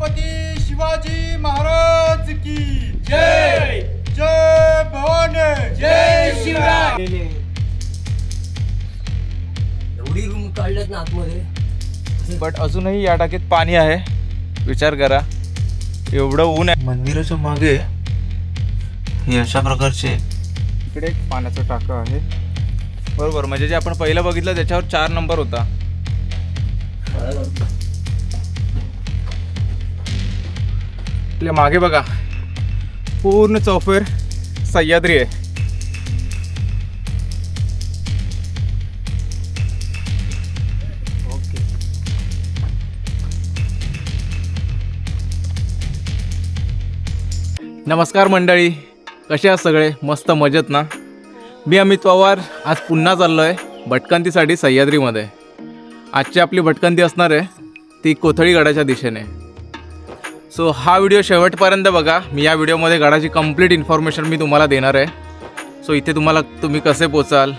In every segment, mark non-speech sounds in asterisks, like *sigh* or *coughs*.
छत्रपती शिवाजी महाराज की जय. जय भवानी. जय शिवराय. एवढी रूम काढल्यात ना आतमध्ये. बट अजूनही या टाकीत पाणी आहे. विचार करा. एवढं ऊन आहे. मंदिराच्या मागे हे अशा प्रकारचे इकडे एक पाण्याचं टाकं आहे. बरोबर म्हणजे जे आपण पहिलं बघितलं त्याच्यावर चार नंबर होता. आपल्या मागे बघा. पूर्ण चौफेर सह्याद्री आहे. ओके नमस्कार मंडळी. कसे आहात सगळे? मस्त मजेत ना? मी अमित पवार. आज पुन्हा चाललो आहे भटकंतीसाठी सह्याद्रीमध्ये. आजची आपली भटकंती असणार आहे ती कोथळी गडाच्या दिशेने. सो हा व्हिडिओ शेवटपर्यंत बघा. मी या व्हिडिओमध्ये गडाची कंप्लीट इन्फॉर्मेशन मी तुम्हाला देणार आहे. सो इथे तुम्हाला तुम्ही कसे पोचाल?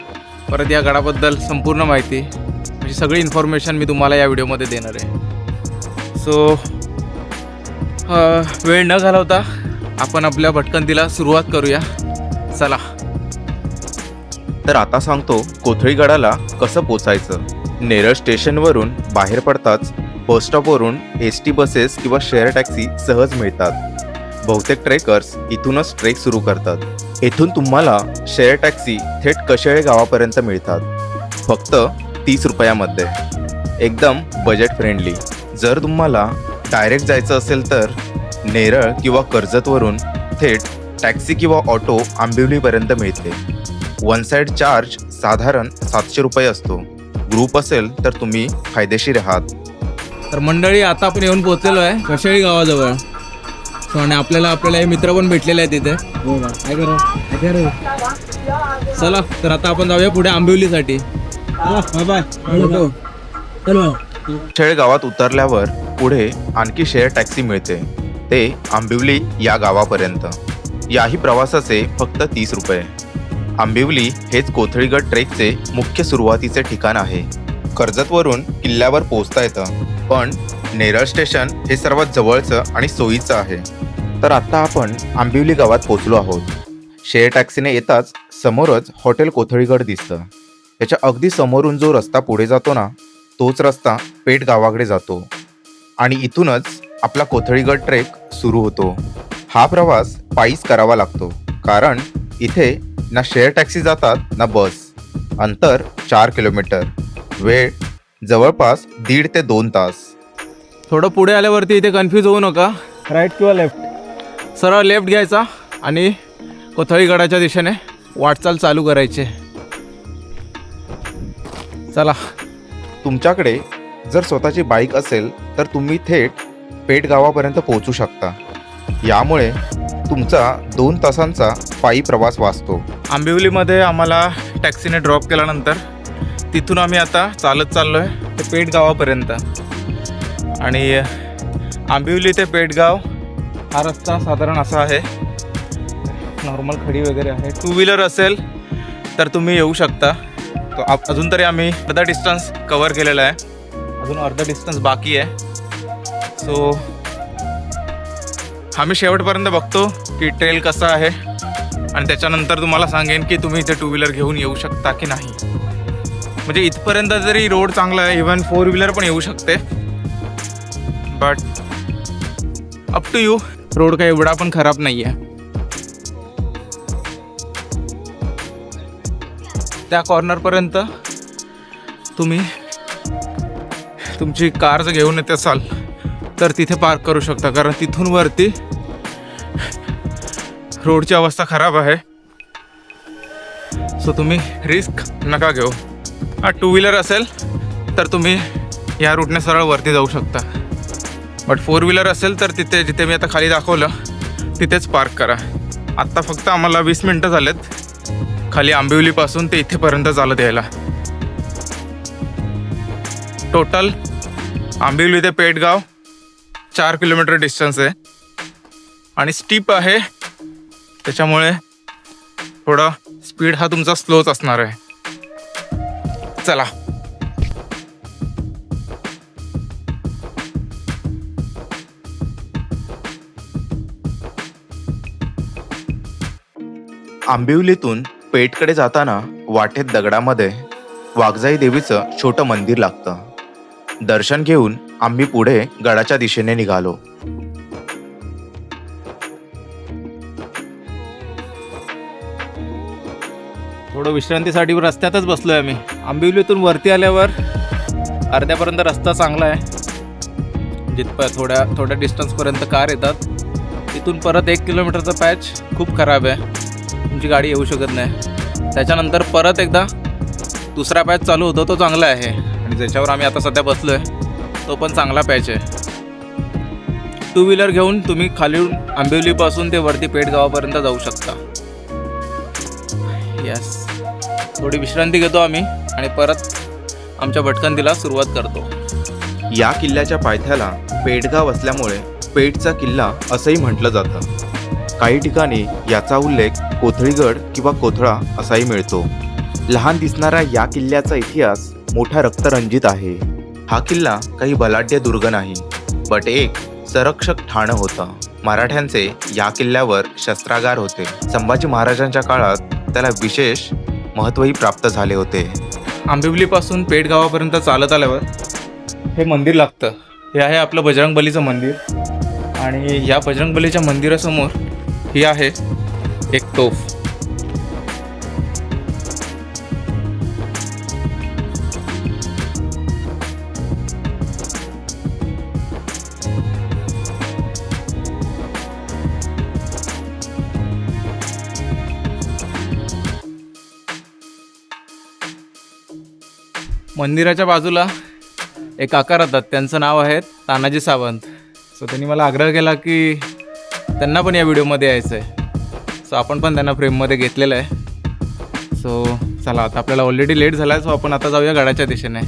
परत या गडाबद्दल संपूर्ण माहिती. म्हणजे सगळी इन्फॉर्मेशन मी तुम्हाला या व्हिडिओमध्ये देणार आहे. सो वेळ न घालवता आपण आपल्या भटकंतीला सुरुवात करूया. चला. तर आता सांगतो कोथळीगडाला कसं पोचायचं? नेरळ स्टेशनवरून बाहेर पडताच बस स्टॉपवरून एस टी बसेस किंवा शेअर टॅक्सी सहज मिळतात. बहुतेक ट्रेकर्स इथूनच ट्रेक सुरू करतात. येथून तुम्हाला शेअर टॅक्सी थेट कशेळे गावापर्यंत मिळतात. फक्त तीस रुपयामध्ये. एकदम बजेट फ्रेंडली जर तुम्हाला डायरेक्ट जायचं असेल तर नेरळ किंवा कर्जतवरून थेट टॅक्सी किंवा ऑटो आंबिवलीपर्यंत मिळते. वन साईड चार्ज साधारण सातशे रुपये असतो. ग्रुप असेल तर तुम्ही फायदेशीर आहात. तर मंडळी आता आपण येऊन पोहोचलेलो आहे कशाळी गावाजवळ. सो आणि आपल्याला आपल्याला हे मित्र पण भेटलेले आहेत तिथे काय करू? चला तर आता आपण जाऊया पुढे आंबिवलीसाठी. बाय बाय चलो शेळ गावात उतरल्यावर पुढे आणखी शेअर टॅक्सी मिळते. ते आंबिवली या गावापर्यंत. याही प्रवासाचे फक्त तीस रुपये. आंबिवली हेच कोथळीगड ट्रेकचे मुख्य सुरुवातीचे ठिकाण आहे. कर्जतवरून किल्ल्यावर पोहोचता येतं. पण नेरळ स्टेशन हे सर्वात जवळचं आणि सोयीचं आहे. तर आता आपण आंबिवली गावात पोचलो आहोत. शेअर टॅक्सीने येताच समोरच हॉटेल कोथळीगड दिसतं. त्याच्या अगदी समोरून जो रस्ता पुढे जातो ना तोच रस्ता पेठ गावाकडे जातो. आणि इथूनच आपला कोथळीगड ट्रेक सुरू होतो. हा प्रवास पायीच करावा लागतो. कारण इथे ना शेअर टॅक्सी जातात ना बस. अंतर चार किलोमीटर. वेळ जवळपास दीड ते दोन तास. थोडं पुढे आल्यावरती इथे कन्फ्यूज होऊ नका. राईट किंवा लेफ्ट सरळ लेफ्ट घ्यायचा आणि कोथळीगडाच्या दिशेने वाटचाल चालू करायची. चला. तुमच्याकडे जर स्वतःची बाईक असेल तर तुम्ही थेट पेठ गावापर्यंत पोहोचू शकता. यामुळे तुमचा दोन तासांचा पायी प्रवास वाचतो. आंबिवलीमध्ये आम्हाला टॅक्सीने ड्रॉप केल्यानंतर तिथून आम्ही आता चालत चाललो आहे ते पेठ गावापर्यंत आणि आंबिवली ते पेठगाव हा रस्ता साधारण असा आहे. नॉर्मल खडी वगैरे आहे. टू व्हीलर असेल तर तुम्ही येऊ शकता. तो आप- अजून तरी आम्ही अर्धा डिस्टन्स कवर केलेला आहे. अजून अर्धा डिस्टन्स बाकी आहे. सो आम्ही शेवटपर्यंत बघतो की ट्रेल कसा आहे. आणि त्याच्यानंतर तुम्हाला सांगेन की तुम्ही इथे टू व्हीलर घेऊन येऊ शकता की नाही. म्हणजे इथपर्यंत जरी रोड चांगला आहे इव्हन फोर व्हीलर पण येऊ शकते. But up to you road काही एवढा पण खराब नाही आहे त्या कॉर्नरपर्यंत तुम्ही तुमची कार जर घेऊन येत असाल तर तिथे पार्क करू शकता. कारण तिथून वरती रोडची अवस्था खराब आहे. सो तुम्ही रिस्क नका घेऊ. टू व्हीलर असेल तर तुम्ही या रूटने सरळ वरती जाऊ शकता. बट फोर व्हीलर असेल तर तिथे जिथे मी आता खाली दाखवलं तिथेच पार्क करा. आत्ता फक्त आम्हाला वीस मिनटं झालेत. खाली आंबिवलीपासून ते इथेपर्यंत चालत यायला. टोटल आंबिवली ते पेटगाव चार किलोमीटर डिस्टन्स आहे. आणि स्टीप आहे. त्याच्यामुळे थोडा स्पीड हा तुमचा स्लोच असणार आहे. चला. आंबिवलीतून पेठकडे जाताना वाटेत दगडामध्ये वाघजाई देवीचं छोटं मंदिर लागतं. दर्शन घेऊन आम्ही पुढे गडाच्या दिशेने निघालो. थोडं विश्रांतीसाठी रस्त्यातच बसलोय आम्ही. आंबिवलीतून वरती आल्यावर अर्ध्यापर्यंत रस्ता चांगला आहे. जिथप थोड्या थोड्या डिस्टन्सपर्यंत कार येतात. तिथून परत एक किलोमीटरचा पॅच खूप खराब आहे. तुमची गाडी येऊ शकत नाही. त्याच्यानंतर परत एकदा दुसरा पॅच चालू होतो तो चांगला आहे. आणि ज्याच्यावर आम्ही आता सध्या बसलो आहे तो पण चांगला पॅच आहे. टू व्हीलर घेऊन तुम्ही खाली आंबिवलीपासून ते वरती पेठ गावापर्यंत जाऊ शकता. यस थोडी विश्रांती घेतो आम्ही. आणि परत आमच्या भटकंतीला सुरुवात करतो. या किल्ल्याच्या पायथ्याला पेठगाव असल्यामुळे पेठचा किल्ला असंही म्हटलं जातं. काही ठिकाणी याचा उल्लेख कोथळीगड किंवा कोथळा असाही मिळतो. लहान दिसणारा या किल्ल्याचा इतिहास मोठा रक्तरंजित आहे. हा किल्ला काही बलाढ्य दुर्ग नाही बट एक संरक्षक ठाणं होतं. मराठ्यांचे या किल्ल्यावर शस्त्रागार होते. संभाजी महाराजांच्या काळात त्याला विशेष महत्त्वही प्राप्त झाले होते. आंबिवलीपासून पेठ गावापर्यंत चालत आल्यावर हे मंदिर लागतं. हे आहे आपलं बजरंगबलीचं मंदिर. आणि या बजरंगबलीच्या मंदिरासमोर ही आहे एक तोफ. मंदिराच्या बाजूला एक काका राहतात त्यांचं नाव आहे तानाजी सावंत. सो त्यांनी मला आग्रह केला की त्यांना पण या व्हिडिओमध्ये यायचं आहे सो आपण पण त्यांना फ्रेममध्ये घेतलेलं आहे. सो चला आता आपल्याला ऑलरेडी लेट झाला आहे सो आपण आता जाऊया गडाच्या दिशेने.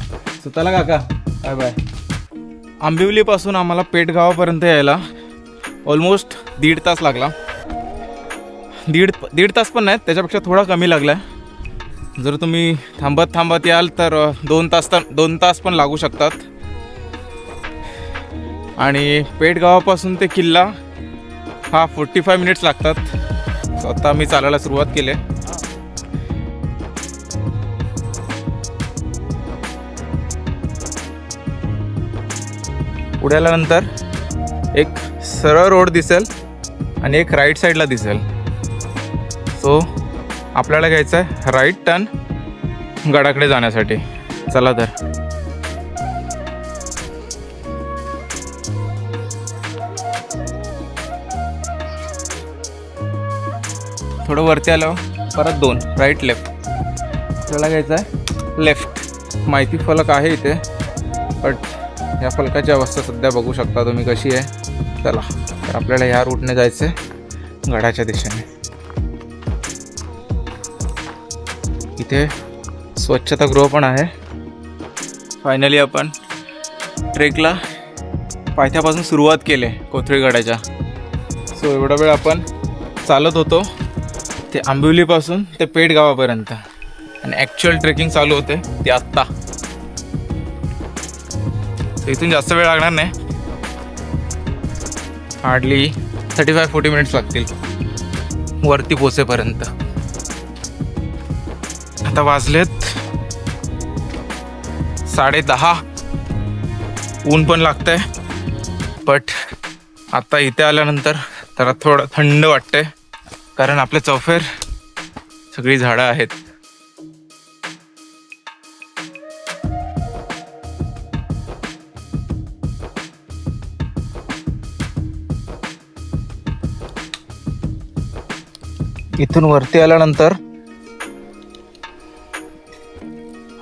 सो चला काका बाय बाय आंबिवलीपासून आम्हाला पेटगावापर्यंत यायला ऑलमोस्ट दीड तास लागला. दीड दीड तास पण नाही त्याच्यापेक्षा थोडा कमी लागला आहे जर तुम्ही थांबत थांबत याल तर दोन तास तर दोन तास पण लागू शकतात. आणि पेठगावापासून ते किल्ला हा फोर्टी फाय मिनिट्स लागतात आता मी चालायला सुरुवात केली. आहे. एक सरळ रोड दिसेल आणि एक राईट साईडला दिसेल. सो आपल्याला घ्यायचं आहे राईट टर्न गडाकडे जाण्यासाठी. चला तर. थोडं वरती आलं परत दोन. राईट लेफ्ट आपल्याला घ्यायचं आहे लेफ्ट माहिती फलक आहे इथे बट या फलकाची अवस्था सध्या बघू शकता तुम्ही कशी आहे. चला तर आपल्याला ह्या रूटने जायचं आहे गडाच्या दिशेने. इथे स्वच्छतागृह पण आहे. फायनली आपण ट्रेकला पायथ्यापासून सुरुवात केली कोथळीगडाच्या सो एवढा वेळ आपण चालत होतो. ते आंबिवलीपासून ते पेठ गावापर्यंत आणि ॲक्च्युअल ट्रेकिंग चालू होते ते आत्ता. इथून जास्त वेळ लागणार नाही. Hardly thirty five forty minutes लागतील. वरती पोचेपर्यंत. आता वाजलेत साडे दहा ऊन पण लागतंय. बट आता इथे आल्यानंतर जरा थोडं थंड वाटतंय. कारण आपले चौफेर सगळी झाडं आहेत. इथून वरती आल्यानंतर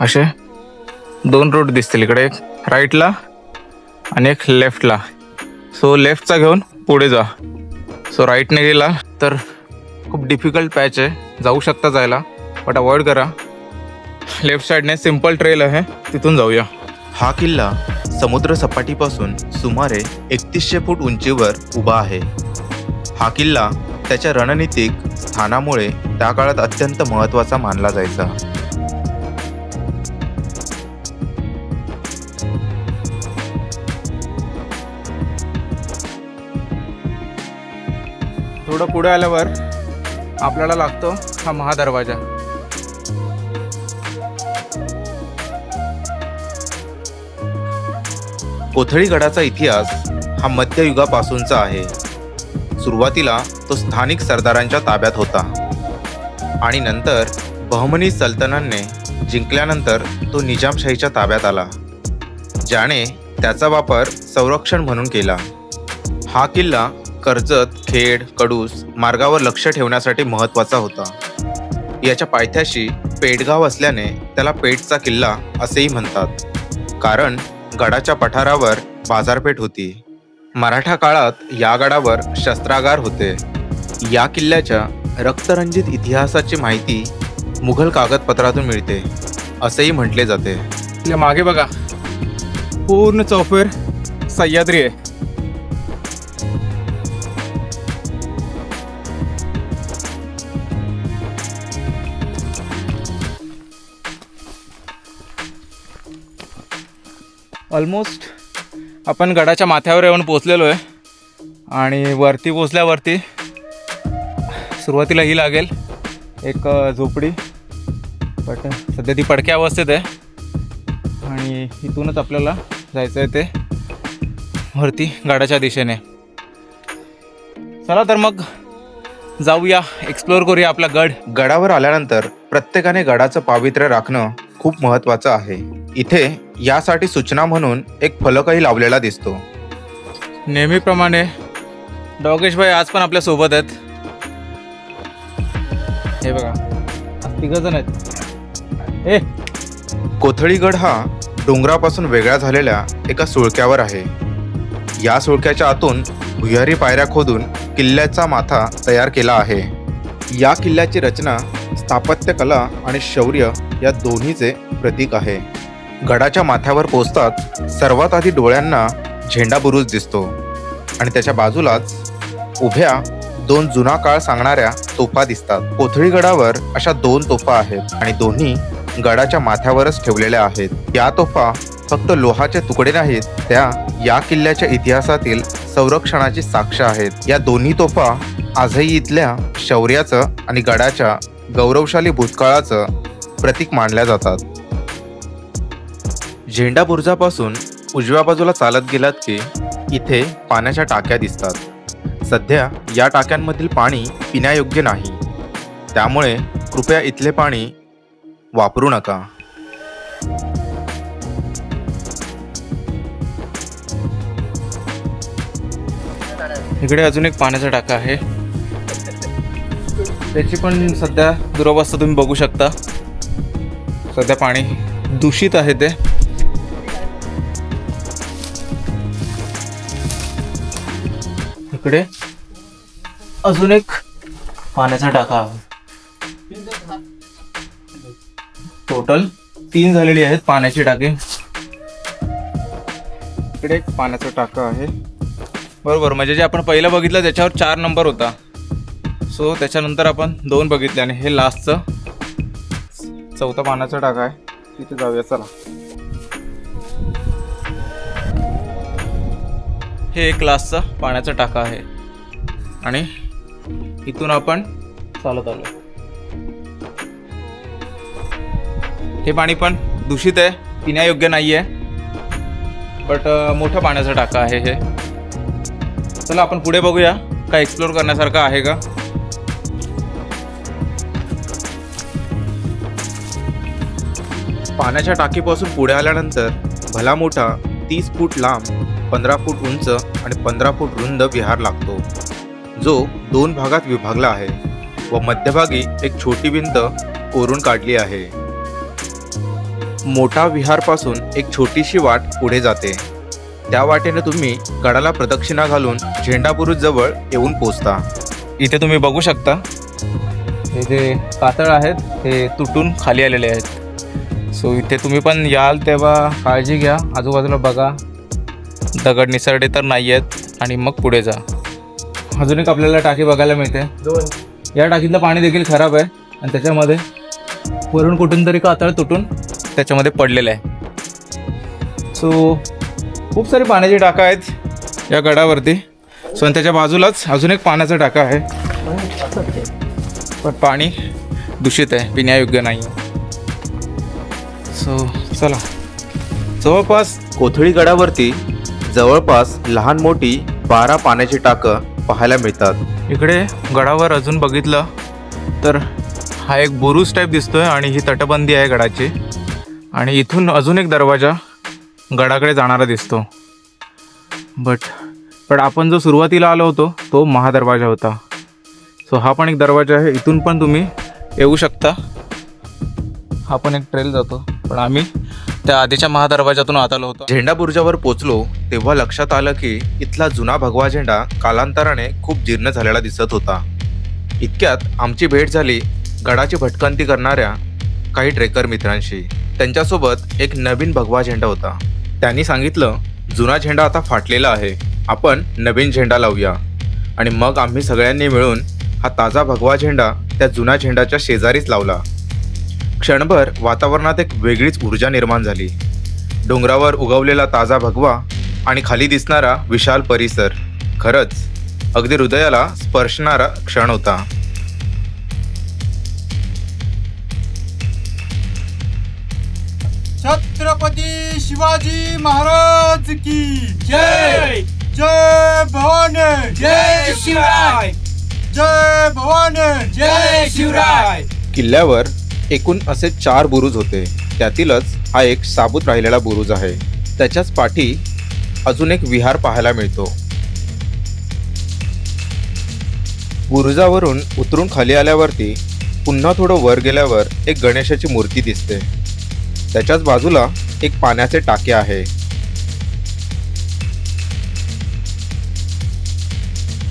असे दोन रूट दिसतील इकडे. एक राईटला आणि एक लेफ्टला सो लेफ्टचा घेऊन पुढे जा. सो राईटने गेला तर खूप डिफिकल्ट पॅच आहे. जाऊ शकता जायला बट अवॉइड करा. लेफ्ट साईडने सिंपल ट्रेल आहे. तिथून जाऊया. हा किल्ला समुद्र सपाटीपासून सुमारे एकतीसशे फूट उंचीवर उभा आहे. हा किल्ला त्याच्या रणनीतिक स्थानामुळे त्या काळात अत्यंत महत्त्वाचा मानला जायचा. थोडं पुढे आल्यावर आपल्याला लागतो हा महादरवाजा. कोथळी गडाचा इतिहास हा मध्ययुगापासूनचा आहे. सुरुवातीला तो स्थानिक सरदारांच्या ताब्यात होता. आणि नंतर बहमनी सल्तनतने जिंकल्यानंतर तो निजामशाहीच्या ताब्यात आला ज्याने त्याचा वापर संरक्षण म्हणून केला. हा किल्ला कर्जत खेड कडूस मार्गावर लक्ष ठेवण्यासाठी महत्त्वाचा होता. याच्या पायथ्याशी पेडगाव असल्याने त्याला पेठचा किल्ला असेही म्हणतात. कारण गडाच्या पठारावर बाजारपेठ होती. मराठा काळात या गडावर शस्त्रागार होते. या किल्ल्याच्या रक्तरंजित इतिहासाची माहिती मुघल कागदपत्रातून मिळते असेही म्हटले जाते. मागे बघा. पूर्ण चौफेर सह्याद्री आहे. ऑलमोस्ट आपण गडाच्या माथ्यावर येऊन पोचलेलो आहे. आणि वरती पोचल्यावरती सुरुवातीला ही लागेल एक झोपडी. बट सध्या ती पडक्या अवस्थेत आहे. आणि इथूनच आपल्याला जायचं आहे ते वरती गाडाच्या दिशेने. चला तर मग जाऊया एक्सप्लोअर करूया आपला गड. गडावर आल्यानंतर प्रत्येकाने गडाचं पावित्र्य राखणं खूप महत्वाचं आहे. इथे यासाठी सूचना म्हणून एक फलकही लावलेला दिसतो. नेहमीप्रमाणे डॉगेश भाई आज पण आपल्यासोबत आहेत. हे बघा तिघजण आहेत. ए! कोथळीगड हा डोंगरापासून वेगळा झालेल्या एका सुळक्यावर आहे. या सुळक्याच्या आतून भुयारी पायऱ्या खोदून किल्ल्याचा माथा तयार केला आहे. या किल्ल्याची रचना स्थापत्यकला आणि शौर्य या दोन्हीचे प्रतीक आहे. गडाच्या माथ्यावर पोचतात सर्वात आधी डोळ्यांना झेंडा बुरुज दिसतो. आणि त्याच्या बाजूलाच उभ्या दोन जुना काळ सांगणाऱ्या तोफा दिसतात. कोथळी गडावर अशा दोन तोफा आहेत आणि दोन्ही गडाच्या माथ्यावरच ठेवलेल्या आहेत. या तोफा फक्त लोहाचे तुकडे नाहीत त्या या किल्ल्याच्या इतिहासातील संरक्षणाची साक्ष आहेत. या दोन्ही तोफा आजही इथल्या शौर्याचं आणि गडाच्या गौरवशाली भूतकाळाचं प्रतीक मानल्या जातात. झेंडा बुर्जापासून उजव्या बाजूला चालत गेलात की इथे पाण्याच्या टाक्या दिसतात. सध्या या टाक्यांमधील पाणी पिण्यायोग्य नाही. त्यामुळे कृपया इथले पाणी वापरू नका. इकडे अजून एक पाण्याचा टाका आहे. त्याची पण सध्या दुरावस्था तुम्ही बघू शकता. सध्या पाणी दूषित आहे ते. इकडे. अजून एक पाण्याचा टाका. आहे टोटल तीन झालेली आहेत पाण्याची टाकी. इकडे एक पाण्याचा टाका आहे. बरोबर म्हणजे जे आपण पहिलं बघितलं त्याच्यावर चार नंबर होता. सो त्याच्यानंतर आपण दोन बघितले आणि हे लास्टचं चौथा पाण्याचा टाका आहे. तिथे जाऊया चला. हे एक ग्लासचं पाण्याचा टाका आहे. आणि इथून आपण चालत आलो. हे पाणी पण दूषित आहे पिण्यायोग्य नाही आहे बट मोठं पाण्याचा टाका आहे हे. चला आपण पुढे बघूया काय एक्सप्लोर करण्यासारखं आहे का? पाण्याच्या टाकीपासून पुढे आल्यानंतर भला मोठा तीस फूट लांब पंधरा फूट उंच आणि पंधरा फूट रुंद विहार लागतो. जो दोन भागात विभागला आहे व मध्यभागी एक छोटी भिंत कोरून काढली आहे. मोठा विहारपासून एक छोटीशी वाट पुढे जाते. त्या वाटेने तुम्ही गडाला प्रदक्षिणा घालून झेंडापुरुष जवळ येऊन पोचता. इथे तुम्ही बघू शकता. हे जे कातळ आहेत हे तुटून खाली आलेले आहेत. सो इथे तुम्ही पण याल तेव्हा काळजी घ्या. आजूबाजूला बघा. दगड निसरडे तर नाही आहेत आणि मग पुढे जा. अजून एक आपल्याला टाकी बघायला मिळते. दोन. या टाकीतलं पाणी देखील खराब आहे. आणि त्याच्यामध्ये वरून कुठून तरी कातळ तुटून त्याच्यामध्ये पडलेलं आहे. सो खूप सारी पाण्याची टाका आहेत या गडावरती. सो आणि त्याच्या बाजूलाच अजून एक पाण्याचा टाका आहे. पण पाणी दूषित आहे. पिण्यायोग्य नाही. सो चला. जवळपास कोथळी गडावरती जवळपास लहान मोठी बारा पाण्याची टाकं पाहायला मिळतात. इकडे गडावर अजून बघितलं तर हा एक बुरुज टाईप दिसतोय आणि ही तटबंदी आहे गडाची. आणि इथून अजून एक दरवाजा गडाकडे जाणारा दिसतो. बट पण आपण जो सुरुवातीला आलो होतो तो महादरवाजा होता. सो हा पण एक दरवाजा आहे. इथून पण तुम्ही येऊ शकता. हा पण एक ट्रेल जातो. पण आम्ही त्या आधीच्या महादरवाजातून आत आलो होतो. झेंडा बुर्जावर पोचलो तेव्हा लक्षात आलं की इथला जुना भगवा झेंडा कालांतराने खूप जीर्ण झालेला दिसत होता. इतक्यात आमची भेट झाली गडाची भटकंती करणाऱ्या काही ट्रेकर मित्रांशी. त्यांच्यासोबत एक नवीन भगवा झेंडा होता. त्यांनी सांगितलं जुना झेंडा आता फाटलेला आहे. आपण नवीन झेंडा लावूया. आणि मग आम्ही सगळ्यांनी मिळून हा ताजा भगवा झेंडा त्या जुन्या झेंडाच्या शेजारीच लावला. क्षणभर वातावरणात एक वेगळीच ऊर्जा निर्माण झाली. डोंगरावर उगवलेला ताजा भगवा आणि खाली दिसणारा विशाल परिसर. खरंच अगदी हृदयाला स्पर्शणारा क्षण होता. छत्रपती शिवाजी महाराज की जय! जय भवानी जय शिवराय! जय भवानी जय शिवराय! किल्ल्यावर एकूण असे चार बुरुज होते. त्यातीलच हा एक साबूत राहिलेला बुरुज आहे. त्याच्याच पाठी अजून एक विहार पाहायला मिळतो. बुरुजावरून उतरून खाली आल्यावरती पुन्हा थोडं वर गेल्यावर एक गणेशाची मूर्ती दिसते. त्याच्याच बाजूला एक पाण्याचे टाके आहे.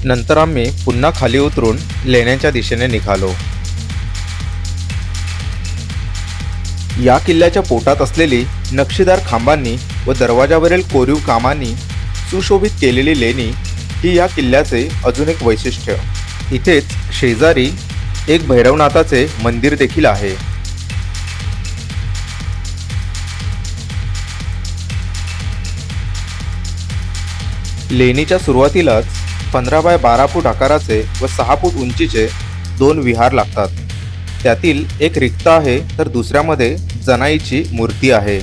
नंतर आम्ही पुन्हा खाली उतरून लेण्याच्या दिशेने निघालो. या किल्ल्याच्या पोटात असलेली नक्षीदार खांबांनी व दरवाजावरील कोरीव कामांनी सुशोभित केलेली लेणी ही या किल्ल्याचे अजून एक वैशिष्ट्य. इथेच शेजारी एक भैरवनाथाचे मंदिर देखील आहे. लेणीच्या सुरुवातीलाच पंधरा बाय बारा फूट आकाराचे व सहा फूट उंचीचे दोन विहार लागतात. त्यातील एक रिक्त आहे तर दुसऱ्यामध्ये जनाईची मूर्ती आहे.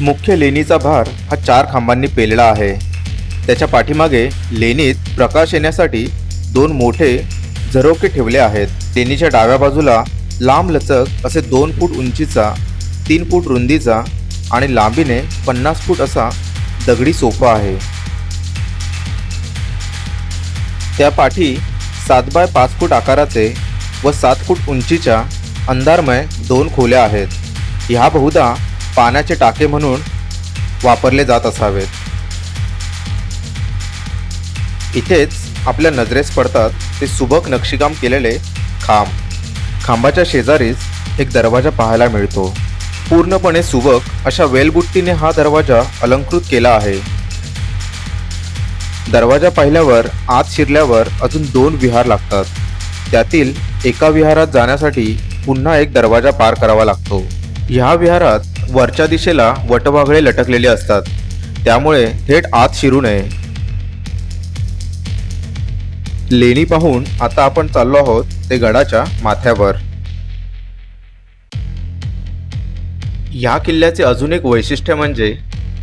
मुख्य लेणीचा भार हा चार खांबांनी पेलला आहे. त्याच्या पाठीमागे लेणीत प्रकाश येण्यासाठी दोन मोठे झरोके ठेवले आहेत. लेणीच्या डाव्या बाजूला लांब लचक असे दोन फूट उंचीचा तीन फूट रुंदीचा आणि लांबीने पन्नास फूट असा दगडी सोफा आहे. त्या पाठी सात बाय पाच फूट आकाराचे व सात फूट उंचीच्या अंधारमय दोन खोल्या आहेत. ह्या बहुधा पाण्याचे टाके म्हणून वापरले जात असावेत. इथेच आपल्या नजरेस पडतात ते सुबक नक्षीकाम केलेले खांब. खांबाच्या शेजारीच एक दरवाजा पाहायला मिळतो. पूर्णपणे सुबक अशा वेलबुट्टीने हा दरवाजा अलंकृत केला आहे. दरवाजा पाहिल्यावर आत शिरल्यावर अजून दोन विहार लागतात. त्यातील एका विहारात जाण्यासाठी पुन्हा एक दरवाजा पार करावा लागतो. ह्या विहारात वरच्या दिशेला वटवाघळे लटकलेले असतात. त्यामुळे थेट आत शिरू नये. लेणी पाहून आता आपण चाललो आहोत ते गडाच्या माथ्यावर. ह्या किल्ल्याचे अजून एक वैशिष्ट्य म्हणजे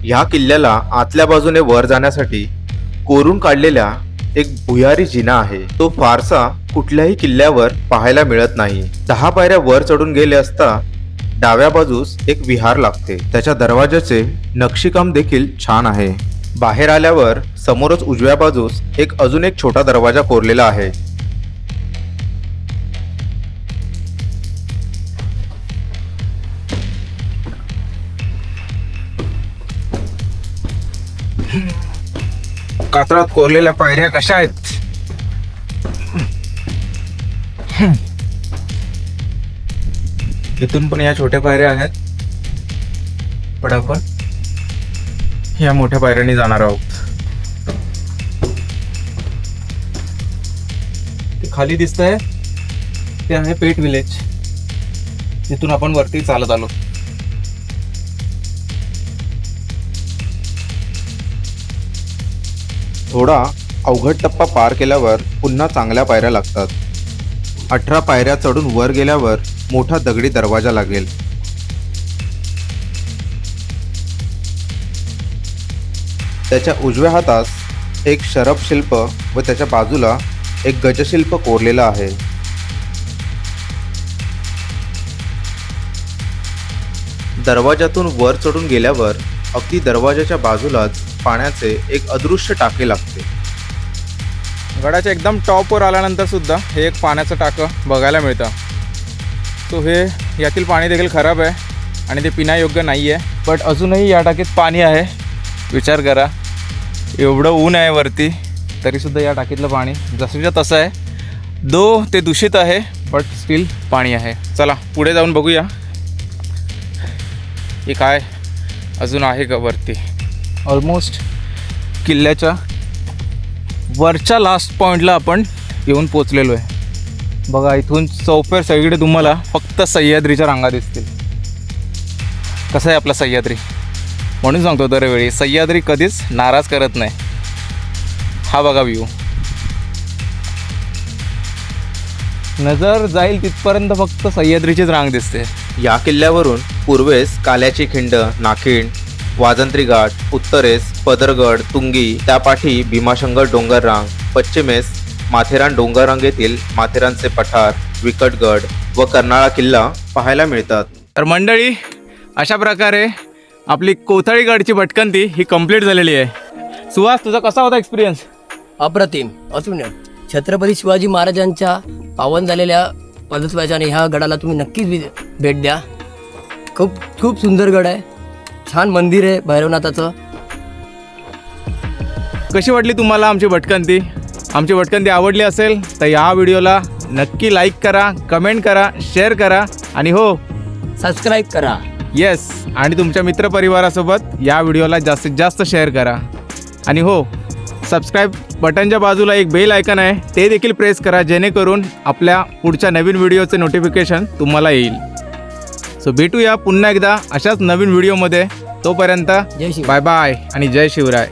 ह्या किल्ल्याला आतल्या बाजूने वर जाण्यासाठी कोरून काढलेल्या एक भुयारी जिना आहे. तो फारसा कुठल्याही किल्ल्यावर पाहायला मिळत नाही. दहा पायऱ्या वर चढून गेले असता डाव्या बाजूस एक विहार लागते. त्याच्या दरवाजाचे नक्षीकाम देखील छान आहे. बाहेर आल्यावर समोरच उजव्या बाजूस एक अजून एक छोटा दरवाजा कोरलेला आहे. कातळात कोरलेल्या पायऱ्या कशा आहेत? *coughs* इथून पण या छोट्या पायऱ्या आहेत. पण आपण या मोठ्या पायऱ्याने जाणार आहोत. ते खाली दिसत आहे ते आहे पेट विलेज. तिथून आपण वरती चालत आलो. थोडा अवघड टप्पा पार केल्यावर पुन्हा चांगल्या पायऱ्या लागतात. अठरा पायऱ्या चढून वर गेल्यावर मोठा दगडी दरवाजा लागेल. त्याच्या उजव्या हातास एक शरभ शिल्प व त्याच्या बाजूला एक गजशिल्प कोरलेलं आहे. दरवाजातून वर चढून गेल्यावर अगदी दरवाजाच्या बाजूलाच पाण्याचे एक अदृश्य टाके लागते. गडाच्या एकदम टॉपवर आल्यानंतर सुद्धा हे एक पाण्याचं टाकं बघायला मिळतं. सो हे यातील पाणी देखील खराब आहे आणि ते पिण्यायोग्य नाही आहे बट अजूनही या टाकीत पाणी आहे. विचार करा. एवढं ऊन आहे वरती तरीसुद्धा या टाकीतलं पाणी जसंच्या तसं आहे. दो ते दूषित आहे बट स्टील पाणी आहे. चला पुढे जाऊन बघूया. हे काय अजून आहे का वरती? ऑलमोस्ट किल्ल्याच्या वरच्या लास्ट पॉईंटला आपण येऊन पोचलेलो आहे बघा इथून चौफेर सगळीकडे तुम्हाला फक्त सह्याद्रीच्या रांगा दिसतील. कसं आहे आपला सह्याद्री? म्हणून सांगतो दरवेळी सह्याद्री कधीच नाराज करत नाही. हा बघा व्ह्यू नजर जाईल तिथपर्यंत फक्त सह्याद्रीचीच रांग दिसते. या किल्ल्यावरून पूर्वेस काल्याची खिंड नाखिंड वाजंत्री घाट उत्तरेस पदरगड तुंगी त्यापाठी भीमाशंकर डोंगररांग पश्चिमेस माथेरान डोंगररांगेतील माथेरानचे पठार विकटगड व कर्नाळा किल्ला पाहायला मिळतात. तर मंडळी अशा प्रकारे आपली कोथळीगडची भटकंती ही कंप्लीट झालेली आहे. सुहास तुझा कसा होता एक्सपिरियन्स अप्रतिम. असून छत्रपती शिवाजी महाराजांच्या पावन झालेल्या पदत्वाच्या आणि ह्या गडाला तुम्ही नक्कीच वि- भेट द्या. खूप खूप सुंदर गड आहे. छान मंदिर आहे भैरवनाथाचं. कशी वाटली तुम्हाला आमची भटकंती? आमची भटकंती आवडली असेल तर या व्हिडिओला नक्की लाईक करा कमेंट करा शेअर करा आणि हो सबस्क्राईब करा. येस आणि तुमच्या मित्रपरिवारासोबत या व्हिडिओला जास्तीत जास्त शेअर करा. आणि हो सबस्क्राईब बटनच्या बाजूला एक बेल आयकन आहे ते देखील प्रेस करा जेणेकरून आपल्या पुढच्या नवीन व्हिडिओचे नोटिफिकेशन तुम्हाला येईल. सो भेटूया पुन्हा एकदा अशाच नवीन व्हिडिओमध्ये. तोपर्यंत जय शिव बाय बाय आणि जय शिवराय.